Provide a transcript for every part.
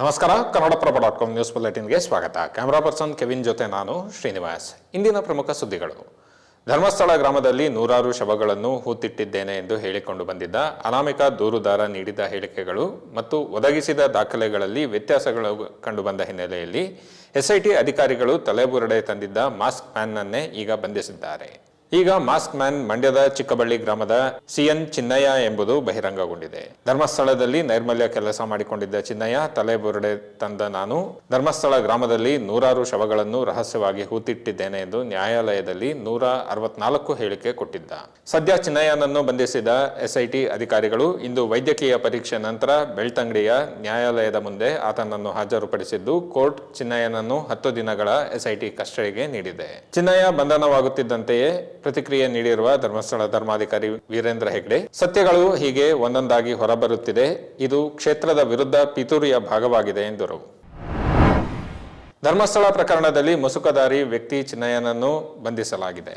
ನಮಸ್ಕಾರ, Kannadaprabha dot com news ಬುಲೆಟಿನ್ಗೆ ಸ್ವಾಗತ. ಕ್ಯಾಮರಾ ಪರ್ಸನ್ ಕೆವಿನ್ ಜೊತೆ ನಾನು ಶ್ರೀನಿವಾಸ್. ಇಂದಿನ ಪ್ರಮುಖ ಸುದ್ದಿಗಳು. ಧರ್ಮಸ್ಥಳ ಗ್ರಾಮದಲ್ಲಿ ನೂರಾರು ಶವಗಳನ್ನು ಹೂತಿಟ್ಟಿದ್ದೇನೆ ಎಂದು ಹೇಳಿಕೊಂಡು ಬಂದಿದ್ದ ಅನಾಮಿಕ ದೂರುದಾರ ನೀಡಿದ ಹೇಳಿಕೆಗಳು ಮತ್ತು ಒದಗಿಸಿದ ದಾಖಲೆಗಳಲ್ಲಿ ವ್ಯತ್ಯಾಸಗಳು ಕಂಡುಬಂದ ಹಿನ್ನೆಲೆಯಲ್ಲಿ ಎಸ್ಐಟಿ ಅಧಿಕಾರಿಗಳು ತಲೆಬುರಡೆ ತಂದಿದ್ದ ಮಾಸ್ಕ್ ಮ್ಯಾನ್ನನ್ನೇ ಈಗ ಬಂಧಿಸಿದ್ದಾರೆ. ಈಗ ಮಾಸ್ಕ್ ಮ್ಯಾನ್ ಮಂಡ್ಯದ ಚಿಕ್ಕಬಳ್ಳಿ ಗ್ರಾಮದ ಸಿಎನ್ ಚಿನ್ನಯ್ಯ ಎಂಬುದು ಬಹಿರಂಗಗೊಂಡಿದೆ. ಧರ್ಮಸ್ಥಳದಲ್ಲಿ ನೈರ್ಮಲ್ಯ ಕೆಲಸ ಮಾಡಿಕೊಂಡಿದ್ದ ಚಿನ್ನಯ್ಯ ತಲೆಬುರುಡೆ ತಂದ ನಾನು. ಧರ್ಮಸ್ಥಳ ಗ್ರಾಮದಲ್ಲಿ ನೂರಾರು ಶವಗಳನ್ನು ರಹಸ್ಯವಾಗಿ ಹೂತಿಟ್ಟಿದ್ದೇನೆ ಎಂದು ನ್ಯಾಯಾಲಯದಲ್ಲಿ ನೂರ ಅರವತ್ನಾಲ್ಕು ಹೇಳಿಕೆ ಕೊಟ್ಟಿದ್ದ. ಸದ್ಯ ಚಿನ್ನಯ್ಯನನ್ನು ಬಂಧಿಸಿದ ಎಸ್ಐಟಿ ಅಧಿಕಾರಿಗಳು ಇಂದು ವೈದ್ಯಕೀಯ ಪರೀಕ್ಷೆ ನಂತರ ಬೆಳ್ತಂಗಡಿಯ ನ್ಯಾಯಾಲಯದ ಮುಂದೆ ಆತನನ್ನು ಹಾಜರುಪಡಿಸಿದ್ದು, ಕೋರ್ಟ್ ಚಿನ್ನಯ್ಯನನ್ನು ಹತ್ತು ದಿನಗಳ ಎಸ್ಐಟಿ ಕಸ್ಟಡಿಗೆ ನೀಡಿದೆ. ಚಿನ್ನಯ್ಯ ಬಂಧನವಾಗುತ್ತಿದ್ದಂತೆಯೇ ಪ್ರತಿಕ್ರಿಯೆ ನೀಡಿರುವ ಧರ್ಮಸ್ಥಳ ಧರ್ಮಾಧಿಕಾರಿ ವೀರೇಂದ್ರ ಹೆಗ್ಡೆ, ಸತ್ಯಗಳು ಹೀಗೆ ಒಂದೊಂದಾಗಿ ಹೊರಬರುತ್ತಿದೆ. ಇದು ಕ್ಷೇತ್ರದ ವಿರುದ್ಧ ಪಿತೂರಿಯ ಭಾಗವಾಗಿದೆ ಎಂದರು. ಧರ್ಮಸ್ಥಳ ಪ್ರಕರಣದಲ್ಲಿ ಮುಸುಕದಾರಿ ವ್ಯಕ್ತಿ ಚಿನ್ನಯ್ಯನನ್ನು ಬಂಧಿಸಲಾಗಿದೆ.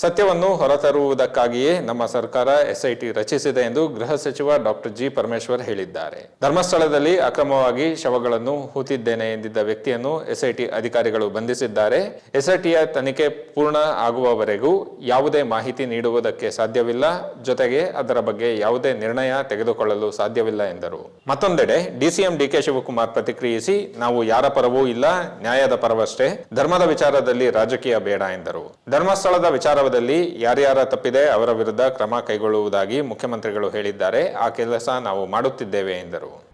ಸತ್ಯವನ್ನು ಹೊರತರುವುದಕ್ಕಾಗಿಯೇ ನಮ್ಮ ಸರ್ಕಾರ ಎಸ್ಐಟಿ ರಚಿಸಿದೆ ಎಂದು ಗೃಹ ಸಚಿವ ಡಾಕ್ಟರ್ ಜಿ ಪರಮೇಶ್ವರ್ ಹೇಳಿದ್ದಾರೆ. ಧರ್ಮಸ್ಥಳದಲ್ಲಿ ಅಕ್ರಮವಾಗಿ ಶವಗಳನ್ನು ಹೂತಿದ್ದೇನೆ ಎಂದಿದ್ದ ವ್ಯಕ್ತಿಯನ್ನು ಎಸ್ಐಟಿ ಅಧಿಕಾರಿಗಳು ಬಂಧಿಸಿದ್ದಾರೆ. ಎಸ್ಐಟಿಯ ತನಿಖೆ ಪೂರ್ಣ ಆಗುವವರೆಗೂ ಯಾವುದೇ ಮಾಹಿತಿ ನೀಡುವುದಕ್ಕೆ ಸಾಧ್ಯವಿಲ್ಲ. ಜೊತೆಗೆ ಅದರ ಬಗ್ಗೆ ಯಾವುದೇ ನಿರ್ಣಯ ತೆಗೆದುಕೊಳ್ಳಲು ಸಾಧ್ಯವಿಲ್ಲ ಎಂದರು. ಮತ್ತೊಂದೆಡೆ ಡಿಸಿಎಂ ಡಿಕೆ ಶಿವಕುಮಾರ್ ಪ್ರತಿಕ್ರಿಯಿಸಿ, ನಾವು ಯಾರ ಪರವೂ ಇಲ್ಲ, ನ್ಯಾಯದ ಪರವಷ್ಟೇ, ಧರ್ಮದ ವಿಚಾರದಲ್ಲಿ ರಾಜಕೀಯ ಬೇಡ ಎಂದರು. ಧರ್ಮಸ್ಥಳದ ವಿಚಾರದಲ್ಲಿ ಯಾರ್ಯಾರ ತಪ್ಪಿದೆ ಅವರ ವಿರುದ್ಧ ಕ್ರಮ ಕೈಗೊಳ್ಳುವುದಾಗಿ ಮುಖ್ಯಮಂತ್ರಿಗಳು ಹೇಳಿದ್ದಾರೆ. ಆ ಕೆಲಸ ನಾವು ಮಾಡುತ್ತಿದ್ದೇವೆ ಎಂದರು.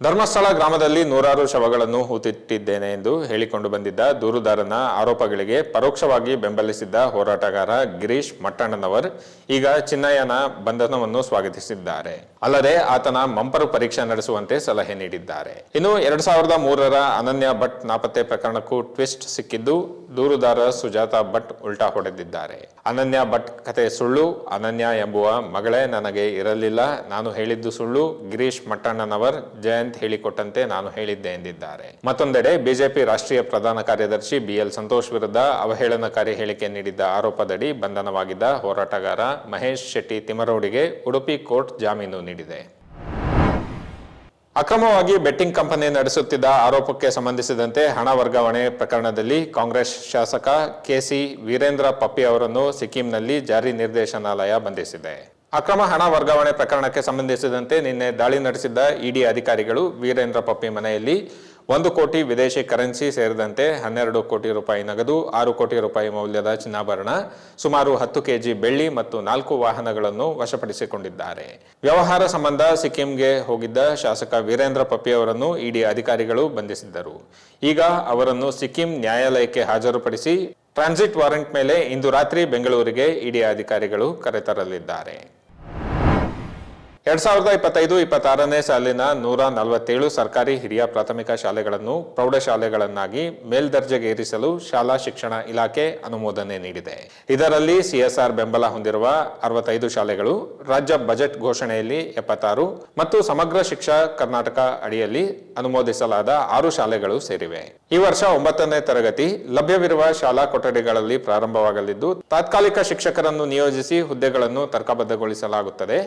ಧರ್ಮಸ್ಥಳ ಗ್ರಾಮದಲ್ಲಿ ನೂರಾರು ಶವಗಳನ್ನು ಹೂತಿಟ್ಟಿದ್ದೇನೆ ಎಂದು ಹೇಳಿಕೊಂಡು ಬಂದಿದ್ದ ದೂರುದಾರನ ಆರೋಪಗಳಿಗೆ ಪರೋಕ್ಷವಾಗಿ ಬೆಂಬಲಿಸಿದ್ದ ಹೋರಾಟಗಾರ ಗಿರೀಶ್ ಮಟ್ಟಣ್ಣನವರ್ ಈಗ ಚಿನ್ನಯ್ಯನ ಬಂಧನವನ್ನು ಸ್ವಾಗತಿಸಿದ್ದಾರೆ. ಅಲ್ಲದೆ ಆತನ ಮಂಪರು ಪರೀಕ್ಷೆ ನಡೆಸುವಂತೆ ಸಲಹೆ ನೀಡಿದ್ದಾರೆ. ಇನ್ನು ಎರಡ್ ಸಾವಿರದ ಮೂರರ ಅನನ್ಯ ಭಟ್ ನಾಪತ್ತೆ ಪ್ರಕರಣಕ್ಕೂ ಟ್ವಿಸ್ಟ್ ಸಿಕ್ಕಿದ್ದು ದೂರುದಾರ ಸುಜಾತಾ ಭಟ್ ಉಲ್ಟಾ ಹೊಡೆದಿದ್ದಾರೆ. ಅನನ್ಯ ಭಟ್ ಕತೆ ಸುಳ್ಳು, ಅನನ್ಯ ಎಂಬುವ ಮಗಳೇ ನನಗೆ ಇರಲಿಲ್ಲ. ನಾನು ಹೇಳಿದ್ದು ಸುಳ್ಳು, ಗಿರೀಶ್ ಮಟ್ಟಣ್ಣನವರ್ ಜಯಂತ್ ಹೇಳಿಕೊಟ್ಟಂತೆ ನಾನು ಹೇಳಿದ್ದೆ ಎಂದಿದ್ದಾರೆ. ಮತ್ತೊಂದೆಡೆ ಬಿಜೆಪಿ ರಾಷ್ಟ್ರೀಯ ಪ್ರಧಾನ ಕಾರ್ಯದರ್ಶಿ ಬಿಎಲ್ ಸಂತೋಷ್ ವಿರುದ್ಧ ಅವಹೇಳನಕಾರಿ ಹೇಳಿಕೆ ನೀಡಿದ್ದ ಆರೋಪದಡಿ ಬಂಧನವಾಗಿದ್ದ ಹೋರಾಟಗಾರ ಮಹೇಶ್ ಶೆಟ್ಟಿ ತಿಮರೋಡಿಗೆ ಉಡುಪಿ ಕೋರ್ಟ್ ಜಾಮೀನು ನೀಡಿದೆ. ಅಕ್ರಮವಾಗಿ ಬೆಟ್ಟಿಂಗ್ ಕಂಪನಿ ನಡೆಸುತ್ತಿದ್ದ ಆರೋಪಕ್ಕೆ ಸಂಬಂಧಿಸಿದಂತೆ ಹಣ ವರ್ಗಾವಣೆ ಪ್ರಕರಣದಲ್ಲಿ ಕಾಂಗ್ರೆಸ್ ಶಾಸಕ ಕೆಸಿ ವೀರೇಂದ್ರ ಪಪ್ಪಿ ಅವರನ್ನು ಸಿಕ್ಕಿಂನಲ್ಲಿ ಜಾರಿ ನಿರ್ದೇಶನಾಲಯ ಬಂಧಿಸಿದೆ. ಅಕ್ರಮ ಹಣ ವರ್ಗಾವಣೆ ಪ್ರಕರಣಕ್ಕೆ ಸಂಬಂಧಿಸಿದಂತೆ ನಿನ್ನೆ ದಾಳಿ ನಡೆಸಿದ್ದ ಇಡಿ ಅಧಿಕಾರಿಗಳು ವೀರೇಂದ್ರ ಪಪ್ಪಿ ಮನೆಯಲ್ಲಿ ಒಂದು ಕೋಟಿ ವಿದೇಶಿ ಕರೆನ್ಸಿ ಸೇರಿದಂತೆ ಹನ್ನೆರಡು ಕೋಟಿ ರೂಪಾಯಿ ನಗದು, ಆರು ಕೋಟಿ ರೂಪಾಯಿ ಮೌಲ್ಯದ ಚಿನ್ನಾಭರಣ, ಸುಮಾರು ಹತ್ತು ಕೆಜಿ ಬೆಳ್ಳಿ ಮತ್ತು ನಾಲ್ಕು ವಾಹನಗಳನ್ನು ವಶಪಡಿಸಿಕೊಂಡಿದ್ದಾರೆ. ವ್ಯವಹಾರ ಸಂಬಂಧ ಸಿಕ್ಕಿಂಗೆ ಹೋಗಿದ್ದ ಶಾಸಕ ವೀರೇಂದ್ರ ಪಪ್ಪಿ ಅವರನ್ನು ಇಡಿ ಅಧಿಕಾರಿಗಳು ಬಂಧಿಸಿದ್ದರು. ಈಗ ಅವರನ್ನು ಸಿಕ್ಕಿಂ ನ್ಯಾಯಾಲಯಕ್ಕೆ ಹಾಜರುಪಡಿಸಿ ಟ್ರಾನ್ಸಿಟ್ ವಾರೆಂಟ್ ಮೇಲೆ ಇಂದು ರಾತ್ರಿ ಬೆಂಗಳೂರಿಗೆ ಇಡಿ ಅಧಿಕಾರಿಗಳು ಕರೆತರಲಿದ್ದಾರೆ. ಎರಡ್ ಸಾವಿರದ ಇಪ್ಪತ್ತೈದು, ಇಪ್ಪತ್ತಾರನೇ ಸಾಲಿನ ನೂರ ನಲವತ್ತೇಳು ಸರ್ಕಾರಿ ಹಿರಿಯ ಪ್ರಾಥಮಿಕ ಶಾಲೆಗಳನ್ನು ಪ್ರೌಢಶಾಲೆಗಳನ್ನಾಗಿ ಮೇಲ್ದರ್ಜೆಗೇರಿಸಲು ಶಾಲಾ ಶಿಕ್ಷಣ ಇಲಾಖೆ ಅನುಮೋದನೆ ನೀಡಿದೆ. ಇದರಲ್ಲಿ ಸಿಎಸ್ಆರ್ ಬೆಂಬಲ ಹೊಂದಿರುವ ಅರವತ್ತೈದು ಶಾಲೆಗಳು, ರಾಜ್ಯ ಬಜೆಟ್ ಘೋಷಣೆಯಲ್ಲಿ ಎಪ್ಪತ್ತಾರು ಮತ್ತು ಸಮಗ್ರ ಶಿಕ್ಷಾ ಕರ್ನಾಟಕ ಅಡಿಯಲ್ಲಿ ಅನುಮೋದಿಸಲಾದ ಆರು ಶಾಲೆಗಳು ಸೇರಿವೆ. ಈ ವರ್ಷ ಒಂಬತ್ತನೇ ತರಗತಿ ಲಭ್ಯವಿರುವ ಶಾಲಾ ಕೊಠಡಿಗಳಲ್ಲಿ ಪ್ರಾರಂಭವಾಗಲಿದ್ದು, ತಾತ್ಕಾಲಿಕ ಶಿಕ್ಷಕರನ್ನು ನಿಯೋಜಿಸಿ ಹುದ್ದೆಗಳನ್ನು ತರ್ಕಬದ್ಧಗೊಳಿಸಲಾಗುತ್ತದೆ.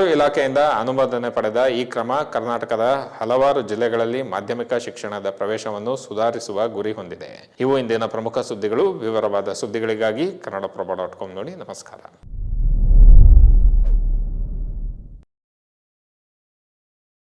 ಹಣಕಾಸು ಇಲಾಖೆಯಿಂದ ಅನುಮೋದನೆ ಪಡೆದ ಈ ಕ್ರಮ ಕರ್ನಾಟಕದ ಹಲವಾರು ಜಿಲ್ಲೆಗಳಲ್ಲಿ ಮಾಧ್ಯಮಿಕ ಶಿಕ್ಷಣದ ಪ್ರವೇಶವನ್ನು ಸುಧಾರಿಸುವ ಗುರಿ ಹೊಂದಿದೆ. ಇವು ಇಂದಿನ ಪ್ರಮುಖ ಸುದ್ದಿಗಳು. ವಿವರವಾದ ಸುದ್ದಿಗಳಿಗಾಗಿ ಕನ್ನಡಪ್ರಭ ಡಾಟ್ ನೋಡಿ ನಮಸ್ಕಾರ.